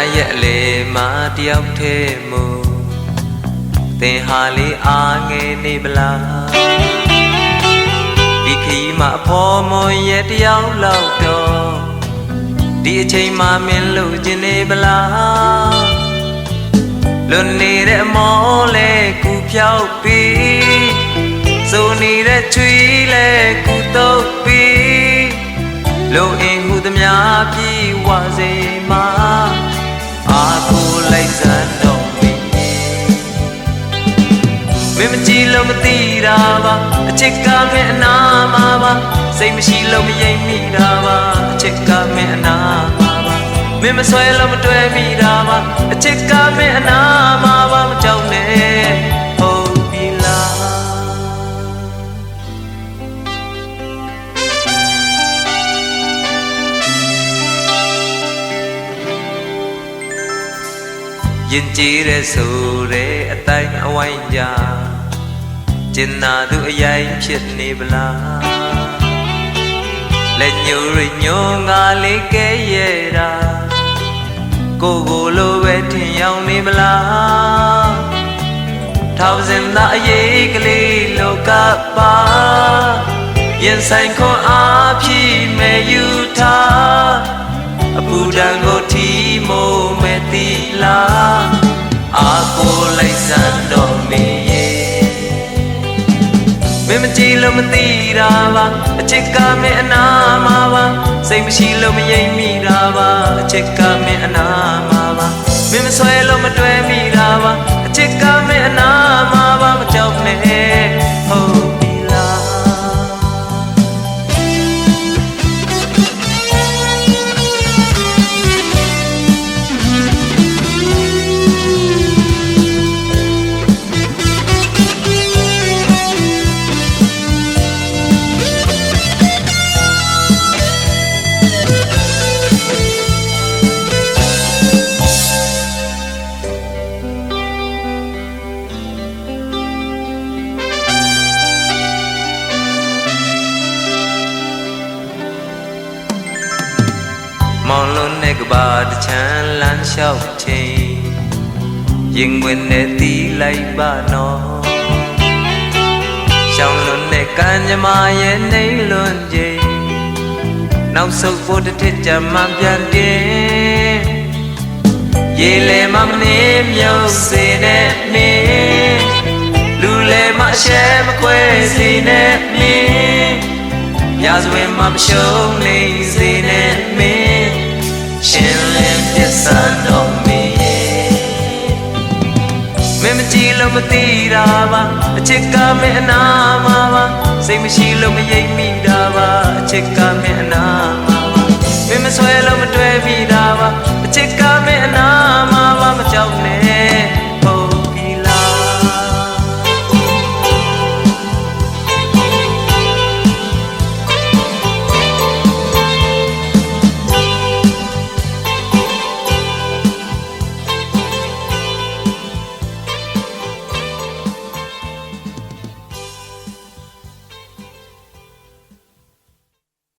များရဲ့အလေမှာတယောက်တည်းမို့သင်ဟာလေးအားငယ်နေပလားဒီခီးမှာအဖော်မွန်ရဲ့တယောက်လောက်တော့ဒီအချိန်မှမင်းလို့ခြင်းနေပလားလွန်နေတဲ့အမောလဲကူဖြောက်ပြီးစိုးနေတဲ့ချွေးလဲကူတော့ပြီးလုံအင်ဟုသမျှပြေဝစေမှာ အာကိုလိုက်စံတော့မင်းမင်းမကြည့်လို့မသိတာပါအချစ်ကမင်းအနာမှာပါစိတ်မရှိလို့မရင်မိတာပါအချစ်ကမင်းအနာမှာပါမင်းမဆွဲလို့မတွေ့မိတာပါအချစ်ကမင်းအနာမှာပါမကြောက် ရင်ကြည်တဲ့ဆိုတဲ့အတိုင်းအဝိုင်းကြကျင်နာသူအရင်ဖြစ်နေပလားလက်ညိုရညိုငါလေးကဲရဲ့တာကိုကိုလိုပဲထင်ရောက်နေပလားထောင်စင်သားအရေးကလေးလောကပါရင်ဆိုင်ခွန်အားဖြည့်မဲ့ ကြည့်လို့မသိတာပါအချစ်ကမင်းအနာမှာပါစိတ်မရှိလို့မယိမ့်မိတာပါအချစ်ကမင်းအနာမှာပါမင်းမဆွဲလို့မတွဲမိတာပါအချစ်ကမင်းအနာမှာ မောင်လွန်းတဲ့ကဘာတချမ်းလမ်းလျှောက်ချိန်ရင်ဝင်နဲ့တီးလိုက်ပါနော်ရှောင်းလွန်းတဲ့ကံကြမ္မာရဲ့နှိမ်လွန်းချိန်နောက်ဆုတ်ဖို့တစ်ထစ်ကြမ်းမှပြန်တင်ရေလေမမနေမြုပ်စေနဲ့မင်းလူလေမရှဲမခွဲစေနဲ့မင်းရာဇဝင်မှာမရှုံးနေစေ မင်းမကြည့်လို့မသိတာပါအချစ်ကမင်းအနာမှာပါစိတ်မရှိလို့မယိမ့်မိတာပါအချစ်ကမင်းအနာမှာပါမင်းမဆွဲလို့မတွေ့မိတာပါအချစ်ကမင်းအနာ